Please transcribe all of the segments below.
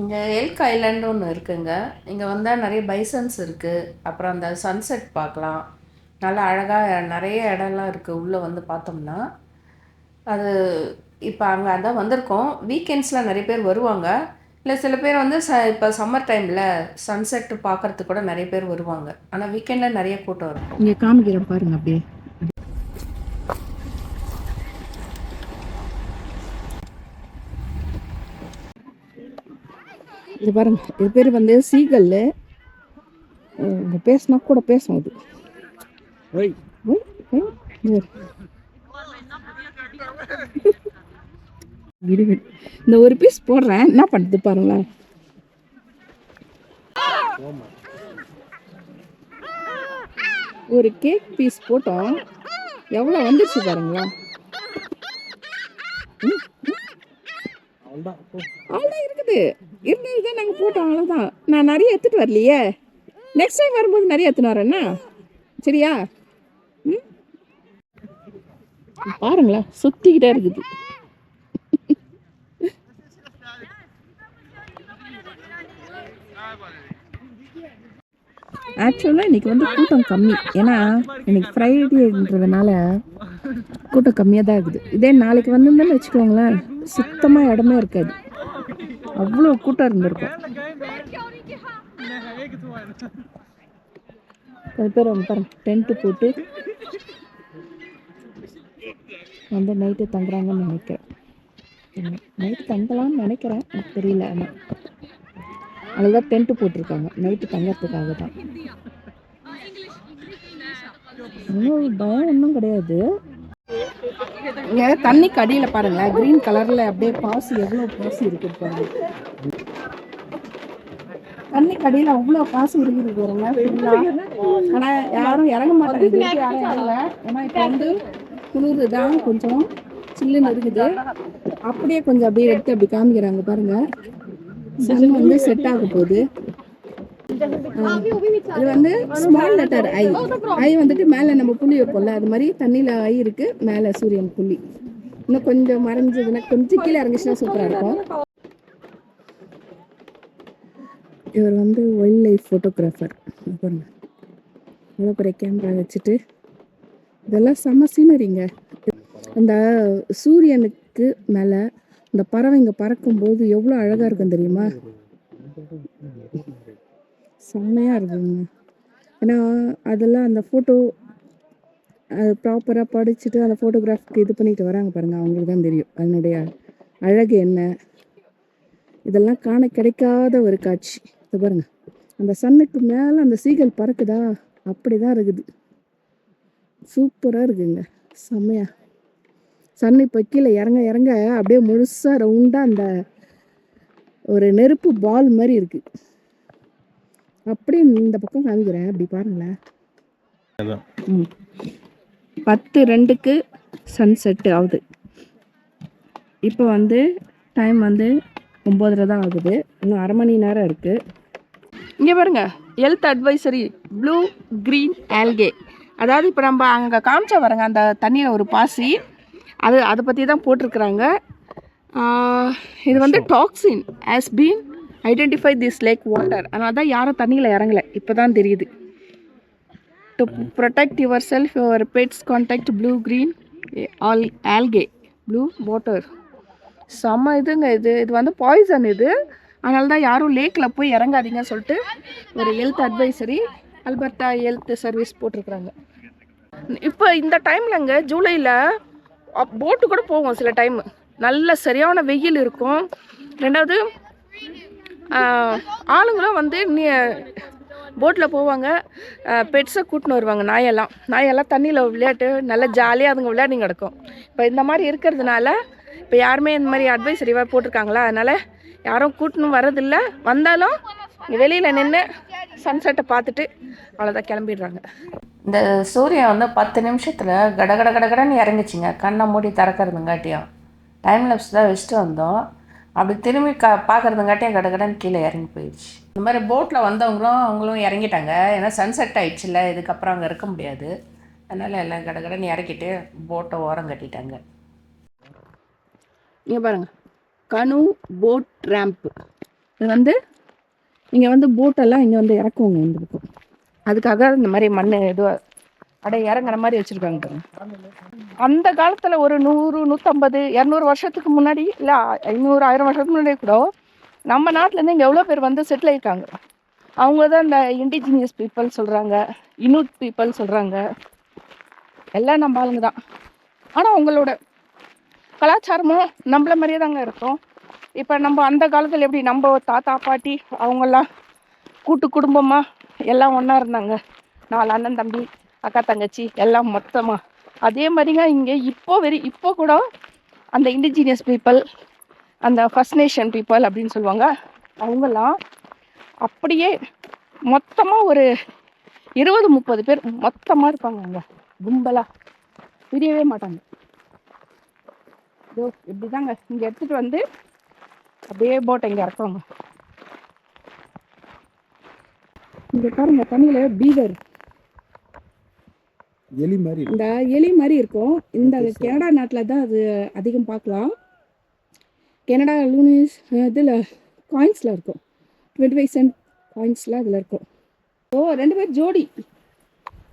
இங்கே elk island ஒன்று இருக்குங்க. இங்கே வந்தால் நிறைய பைசன்ஸ் இருக்குது அப்புறம் அந்த சன்செட் பார்க்கலாம். நல்லா அழகாக நிறைய இடம்லாம் இருக்குது உள்ளே வந்து பார்த்தோம்னா. அது இப்போ அங்கே அதான் வந்திருக்கோம். வீக்கெண்ட்ஸில் நிறைய பேர் வருவாங்க. இல்லை சில பேர் வந்து ச இப்போ சம்மர் டைமில் சன்செட் பார்க்கறதுக்கு கூட நிறைய பேர் வருவாங்க. ஆனால் வீக்கெண்டில் நிறைய கூட்டம் இருக்கும். இங்கே காமிக்கிறேன் பாருங்கள் அப்படியே. இது பாருங்க. இது பேர் வந்து இங்கே பேசினா கூட பேசும் விடு. இந்த ஒரு பீஸ் போடுறேன். என்ன பண்ணுது பாருங்களேன். ஒரு கேக் பீஸ் போட்டோம். எவ்வளோ வந்துருச்சு பாருங்களா ம். அவ்வளோதான் இருக்குது. இருந்தது தான் நாங்கள் போட்டோம். அவ்வளோதான் நான் நிறைய எடுத்துகிட்டு வரலையே. நெக்ஸ்ட் டைம் வரும்போது நிறைய எடுத்துன்னு வரேன்னா சரியா? ம்? பாருங்களா சுற்றிக்கிட்டே இருக்குது. ஆக்சுவலாக இன்னைக்கு வந்து கூட்டம் கம்மி. ஏன்னா இன்னைக்கு ஃப்ரைடேன்றதுனால கூட்டம் கம்மியாக தான் இருக்குது. இதே நாளைக்கு வந்திருந்தேன்னு வச்சுக்கோங்களேன். சுத்தமாக இடமே இருக்காது. அவ்வளோ கூட்டம் இருந்திருக்கும். அது பேர் பாருங்க. டென்ட்டு போட்டு வந்து நைட்டு தங்குறாங்கன்னு நினைக்கிறேன். நைட்டு தங்கலாம்னு நினைக்கிறேன். எனக்கு தெரியல ஆனால் தான் டென்ட்டு போட்டிருக்காங்க. நைட்டு தங்கறதுக்காக தான். இன்னும் பயம் ஒன்றும் கிடையாது. இங்க தண்ணிக்கு அடியில் பாருங்களேன். க்ரீன் கலரில் அப்படியே பாசி எவ்வளோ பாசி இருக்குது பாருங்க. தண்ணிக்கு அடியில் அவ்வளோ பாசி இருக்குது பாருங்க ஃபுல்லாக ஆனால் யாரும் இறங்க மாட்டாங்க. யாரும் இறங்கல. ஏன்னா இப்போ வந்து குளிர் தான் கொஞ்சம் சில்லுன்னு இருக்குது. அப்படியே கொஞ்சம் அப்படியே எடுத்து அப்படி காமிக்கிறாங்க பாருங்க. சன் வந்து செட் ஆக போகுது. இது வந்து ஸ்மால் லெட்டர் ஐ ஐ வந்துட்டு மேலே நம்ம புள்ளி வைப்போம்ல அது மாதிரி தண்ணியில் ஐ இருக்கு மேலே சூரியன் புள்ளி. இன்னும் கொஞ்சம் மறைஞ்சதுன்னா கொஞ்சம் கீழே இறங்குச்சுன்னா சூப்பராக இருக்கும். இவர் வந்து ஒயில்ட் லைஃப் ஃபோட்டோகிராஃபர் பாருங்க. இவ்வளோ பெரிய கேமரா வச்சுட்டு இதெல்லாம் செம்ம சீனரிங்க அந்த சூரியனுக்கு மேலே இந்த பறவைங்க பறக்கும்போது எவ்வளோ அழகாக இருக்கும் தெரியுமா? செம்மையாக இருக்குங்க. ஏன்னா அதெல்லாம் அந்த ஃபோட்டோ அது ப்ராப்பராக படிச்சுட்டு அந்த ஃபோட்டோகிராஃப்க்கு இது பண்ணிட்டு வராங்க பாருங்கள் அவங்களுக்கு தான் தெரியும். அதனுடைய அழகு என்ன? இதெல்லாம் காண கிடைக்காத ஒரு காட்சி. இது பாருங்கள் அந்த சன்னுக்கு மேலே அந்த சீகல் பறக்குதா? அப்படி தான் இருக்குது. சூப்பராக இருக்குங்க. செம்மையா. சன் இப்போ கீழே இறங்க இறங்க அப்படியே முழுசாக ரவுண்டாக அந்த ஒரு நெருப்பு பால் மாதிரி இருக்குது அப்படியே இந்த பக்கம் காமிக்கிறேன். அப்படி பாருங்களேன். பத்து ரெண்டுக்கு சன்செட் ஆகுது. இப்போ வந்து டைம் வந்து ஒம்போதரை தான் ஆகுது. இன்னும் அரை மணி நேரம் இருக்கு. இங்கே பாருங்க health advisory blue green algae அதாவது இப்போ நம்ம அங்கே காமிச்சா வரங்க அந்த தண்ணியில் ஒரு பாசி. அது அதை பற்றி தான் போட்டிருக்கிறாங்க இது வந்து toxin has been identify this lake water அதனால தான் யாரும் தண்ணியில் இறங்கலை. இப்போ தான் தெரியுது. To protect yourself your pets contact blue green all algae blue water செம்ம இதுங்க இது. இது வந்து பாய்சன் இது. அதனால தான் யாரும் லேக்கில் போய் இறங்காதீங்கன்னு சொல்லிட்டு ஒரு health advisory Alberta health service போட்டிருக்கிறாங்க. இப்போ இந்த டைம்லங்க ஜூலையில் போட்டு கூட போவோம் சில டைம் நல்ல சரியான வெயில் இருக்கும். ரெண்டாவது ஆளுங்களும் வந்து நீ போட்டில் போவாங்க. பெட்ஸை கூட்டின்னு வருவாங்க நாயெல்லாம். நாயெல்லாம் தண்ணியில் விளையாட்டு நல்லா ஜாலியாக அதுங்க விளையாடி கிடக்கும். இப்போ இந்த மாதிரி இருக்கிறதுனால இப்போ யாருமே இந்த மாதிரி அட்வைசரிவாக போட்டிருக்காங்களா? அதனால் யாரும் கூட்டின்னு வரதில்ல வந்தாலும் வெளியில் நின்று சன்செட்டை பார்த்துட்டு அவ்வளோதான் கிளம்பிடுறாங்க. இந்த சூரியன் வந்து பத்து நிமிஷத்தில் கட கட கடகடன்னு இறங்குச்சிங்க. கண்ணை மூடி திறக்கிறதுங்காட்டியும். டைம் லேப்ஸ் தான் வச்சுட்டு வந்தோம். அப்படி திரும்பி க பார்க்கறதுங்காட்டியும் கடகடன்னு கீழே இறங்கி போயிடுச்சு. இந்த மாதிரி போட்டில் வந்தவங்களும் அவங்களும் இறங்கிட்டாங்க. ஏன்னா சன்செட் ஆயிடுச்சுல்ல இதுக்கப்புறம் அங்கே இருக்க முடியாது. அதனால் எல்லாம் கடகடன்னு இறக்கிட்டு போட்டை ஓரம் கட்டிட்டாங்க. இங்கே பாருங்கள் கனு போட் ரேம்ப்பு இது வந்து இங்கே வந்து போட்டெல்லாம் இங்கே வந்து இறக்குவோங்க இந்த பக்கம். அதுக்காக இந்த மாதிரி மண் எதுவும் அப்படியே இறங்குற மாதிரி வச்சுருக்காங்க அந்த காலத்தில் ஒரு நூறு நூற்றம்பது இரநூறு வருஷத்துக்கு முன்னாடி இல்லை ஐநூறு ஆயிரம் வருஷத்துக்கு முன்னாடி கூட நம்ம நாட்டிலேருந்து இங்கே எவ்வளோ பேர் வந்து செட்டில் ஆயிருக்காங்க. அவங்க தான் இந்த இண்டிஜினியஸ் பீப்புள் சொல்கிறாங்க இனூட் பீப்புள் சொல்கிறாங்க எல்லாம் நம்ம ஆளுங்க தான் ஆனால் அவங்களோட கலாச்சாரமும் நம்மள மாதிரியே தாங்க இருக்கும். இப்போ நம்ம அந்த காலத்தில் எப்படி நம்ம தாத்தா பாட்டி அவங்கெல்லாம் கூட்டு குடும்பமாக எல்லாம் ஒன்றா இருந்தாங்க. நாலு அண்ணன் தம்பி அக்கா தங்கச்சி எல்லாம் மொத்தமாக அதே மாதிரிங்க இங்கே இப்போ வெறி இப்போ கூட அந்த இண்டிஜினியஸ் பீப்புள் அந்த ஃபர்ஸ்ட் நேஷன் பீப்புள் அப்படின்னு சொல்லுவாங்க அவங்கெல்லாம் அப்படியே மொத்தமாக ஒரு இருபது முப்பது பேர் மொத்தமாக இருப்பாங்க அங்கே கும்பலாக பிரியவே மாட்டாங்க. இதோ இப்படி தாங்க இங்கே எடுத்துகிட்டு வந்து அப்படியே போட்டை இங்கே இறக்குவாங்க. இங்கே பாருங்க தண்ணியில் பீவர். எலி மாதிரி. இந்த எலி மாதிரி இருக்கும். இந்த கனடா நாட்டில் தான் அது அதிகம் பார்க்கலாம். கனடா லூனிஸ் இதில் காயின்ஸில் இருக்கும். டுவெண்ட்டி ஃபைவ் சென்ட் காயின்ஸில் அதில் இருக்கும். ஓ ரெண்டு பேர் ஜோடி.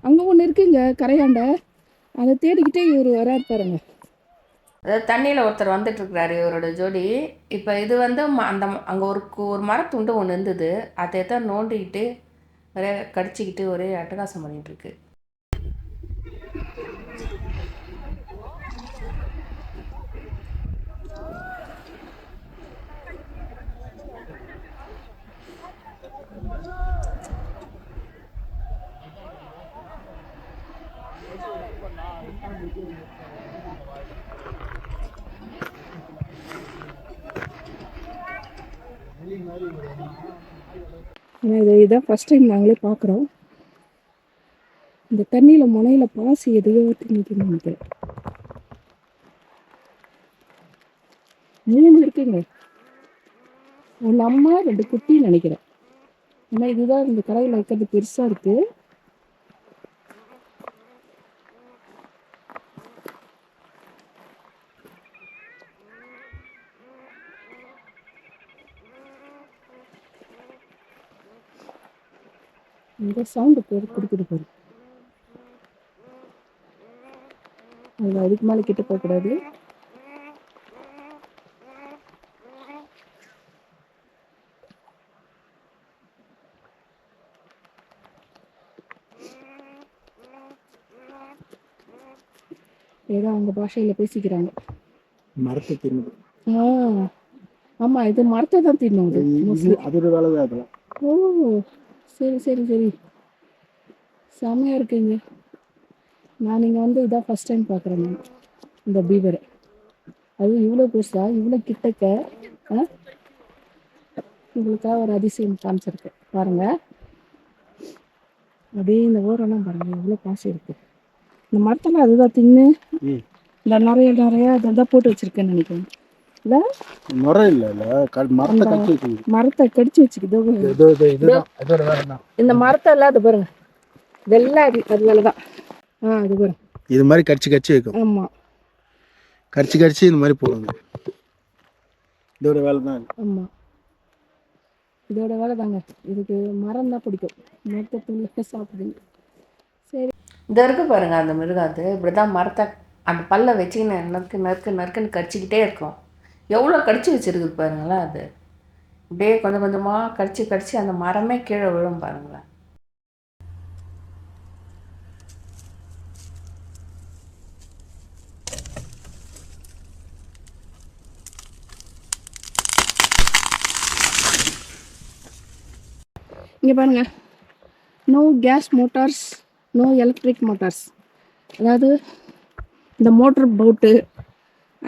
அங்கே ஒன்று இருக்குங்க கரையாண்ட. அதை தேடிக்கிட்டே இவர் வராரு பாருங்க. அதாவது தண்ணியில் ஒருத்தர் வந்துட்டு இருக்கிறாரு இவரோட ஜோடி. இப்போ இது வந்து ம- அந்த அங்கே ஒரு ஒரு மரத்துண்டு ஒன்று இருந்தது. அதை தான் நோண்டிக்கிட்டு ஒரே கடிச்சிக்கிட்டு ஒரே அட்டகாசம் பண்ணிட்டு இருக்கு. இதை இதான் ஃபஸ்ட் டைம் நாங்களே பார்க்குறோம். இந்த தண்ணியில் முனையில் பாசி எதையோ திணிக்குன்னு நினைக்கிறேன் மூணு இருக்குங்க. ஒன்று அம்மா ரெண்டு குட்டின்னு நினைக்கிறேன். ஏன்னா இதுதான் இந்த கடையில் இருக்கிறது பெருசாக இருக்குது இந்த சவுண்டு பேர் கொடுக்குது பாரு. அது அதுக்கு மேலே கிட்ட போகக்கூடாது ஏதோ அவங்க பாஷையில் பேசிக்கிறாங்க. மரத்தை தின்னு ஆ ஆமாம் இது மரத்தை தான் தின்னும் அதோட வேலை ஓ சரி சரி சரி. செம்மையாக இருக்குங்க. நான் நீங்கள் வந்து இதான் ஃபஸ்ட் டைம் பார்க்குறேன் நான் இந்த பீவரை. அது இவ்வளோ பெருசா இவ்வளோ கிட்டக்க ஆ? உங்களுக்காக ஒரு அதிசயம் காமிச்சிருக்கு. பாருங்க. அப்படியே இந்த ஓரெல்லாம் பாருங்க எவ்வளோ பாசி இருக்கு. இந்த மரத்தில் அதுதான் தின்னு. இந்த நிறைய நிறைய அதான் போட்டு வச்சிருக்கேன்னு நினைக்கிறேன். இல்லை? நுரை இல்லை மரத்தை கட்டி வச்சுக்கணும் மரத்தை கடிச்சு வச்சுக்கிது இந்த மரத்தை எல்லாம் அது பாருங்க. இதெல்லாம் அது அது வேலை தான் இது மாதிரி கடிச்சு கடிச்சு வைக்கும். ஆமாம் கடிச்சு கடிச்சு இந்த மாதிரி போடுங்க. இதோட வேலை தான் இது. ஆமாம் இதோட வேலை தாங்க. இதுக்கு மரம் தான் பிடிக்கும். மரத்தை துணிக்க சாப்பிடுங்க. சரி. இந்த இருக்கு பாருங்க அந்த மிருகம் அது இப்படி தான் மரத்தை அந்த பல்லை வச்சுக்கின்னு நறுக்கு நறுக்கு நறுக்குன்னு கடிச்சிக்கிட்டே இருக்கும். எவ்வளோ கடிச்சு வச்சிருக்குது பாருங்களேன் அது. அப்படியே கொஞ்சம் கொஞ்சமாக கடிச்சு கடிச்சு அந்த மரமே கீழே விழும் பாருங்களேன். இங்கே பாருங்கள் no gas motors no electric motors அதாவது இந்த மோட்டர் போட்டு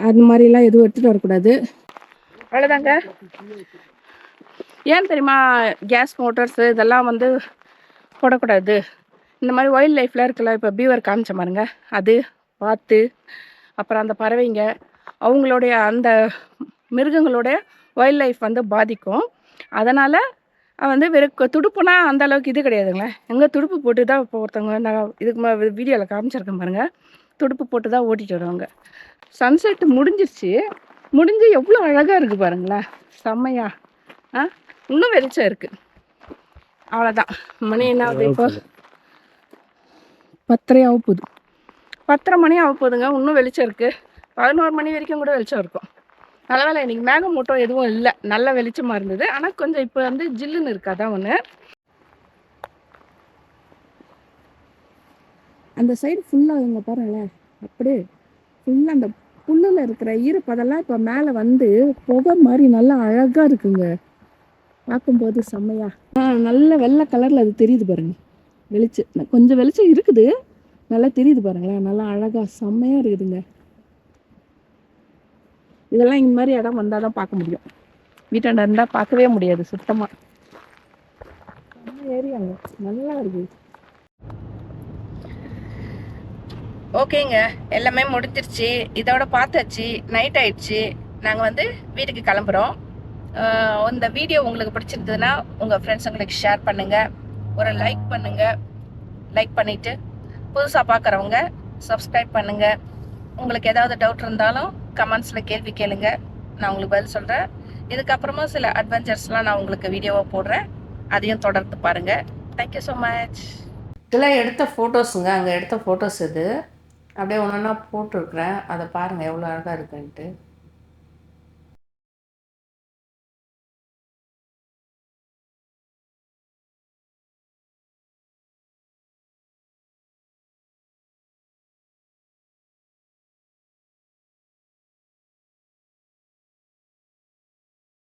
அது மாதிரிலாம் எதுவும் எடுத்துகிட்டு வரக்கூடாது. அவ்வளோதாங்க ஏன் தெரியுமா கேஸ் மோட்டார்ஸு இதெல்லாம் வந்து போடக்கூடாது? இந்த மாதிரி வைல்ட் லைஃப்பில் இருக்குல்ல இப்போ பீவர் காமிச்ச பாருங்க. அது பார்த்து அப்புறம் அந்த பறவைங்க அவங்களுடைய அந்த மிருகங்களுடைய வைல்ட் லைஃப் வந்து பாதிக்கும். அதனால் வந்து வெறும் துடுப்புனா அந்த அளவுக்கு இது கிடையாதுங்களே. எங்கே துடுப்பு போட்டு தான் இப்போ ஒருத்தவங்க நான் இதுக்கு வீடியோவில் காமிச்சிருக்கேன் பாருங்க. துடுப்பு போட்டு தான் ஓட்டிட்டு வருவாங்க. சன்செட் முடிஞ்சிருச்சு. முடிஞ்சு எவ்வளோ அழகாக இருக்குது பாருங்களேன். செம்மையா. ஆ? இன்னும் வெளிச்சம் இருக்குது அவ்வளோதான். மணி என்ன ஆகுது இப்போ? பத்தரை ஆக போகுது பத்தரை மணி ஆக போகுதுங்க இன்னும் வெளிச்சம் இருக்குது பதினோரு மணி வரைக்கும் கூட வெளிச்சம் இருக்கும். நல்ல வேலை இன்னைக்கு மேகமூட்டம் எதுவும் இல்லை. நல்ல வெளிச்சமாக இருந்தது. ஆனால் கொஞ்சம் இப்போ வந்து ஜில்லுன்னு இருக்காதான் ஒன்று அந்த சைடு ஃபுல்லாக இங்கே பாருங்களேன். அப்படியே ஃபுல்லாக அந்த புல்லில் இருக்கிற ஈரப்பதெல்லாம் இப்போ மேலே வந்து புகை மாதிரி நல்லா அழகாக இருக்குங்க. பார்க்கும்போது செம்மையா. ஆ நல்ல வெள்ளை கலரில் அது தெரியுது பாருங்க. வெளிச்சம் கொஞ்சம் வெளிச்சம் இருக்குது. நல்லா தெரியுது பாருங்களேன். நல்லா அழகாக செம்மையாக இருக்குதுங்க. இதெல்லாம் இந்த மாதிரி இடம் வந்தால் தான் பார்க்க முடியும். வீட்டாண்ட இருந்தால் பார்க்கவே முடியாது சுத்தமாக ஏரியாங்க நல்லா இருக்குது ஓகேங்க. எல்லாமே முடிஞ்சிருச்சு. இதோட பார்த்தாச்சு. நைட் ஆயிடுச்சு. நாங்கள் வந்து வீட்டுக்கு கிளம்புறோம். இந்த வீடியோ உங்களுக்கு பிடிச்சிருந்ததுன்னா உங்கள் ஃப்ரெண்ட்ஸுங்களுக்கு ஷேர் பண்ணுங்கள் ஒரு லைக் பண்ணுங்கள் லைக் பண்ணிவிட்டு புதுசாக பார்க்குறவங்க சப்ஸ்கிரைப் பண்ணுங்கள் உங்களுக்கு ஏதாவது டவுட் இருந்தாலும் கமெண்ட்ஸில் கேள்வி கேளுங்க. நான் உங்களுக்கு பதில் சொல்கிறேன் இதுக்கப்புறமா சில அட்வென்ச்சர்ஸ்லாம் நான் உங்களுக்கு வீடியோவாக போடுறேன். அதையும் தொடர்ந்து பாருங்கள் தேங்க்யூ ஸோ மச் இதெல்லாம் எடுத்த ஃபோட்டோஸுங்க அங்கே எடுத்த ஃபோட்டோஸ் இது. அப்படியே ஒன்று ஒன்றா போட்டிருக்குறேன். அதை பாருங்கள் எவ்வளோ அழகாக இருக்குன்ட்டு.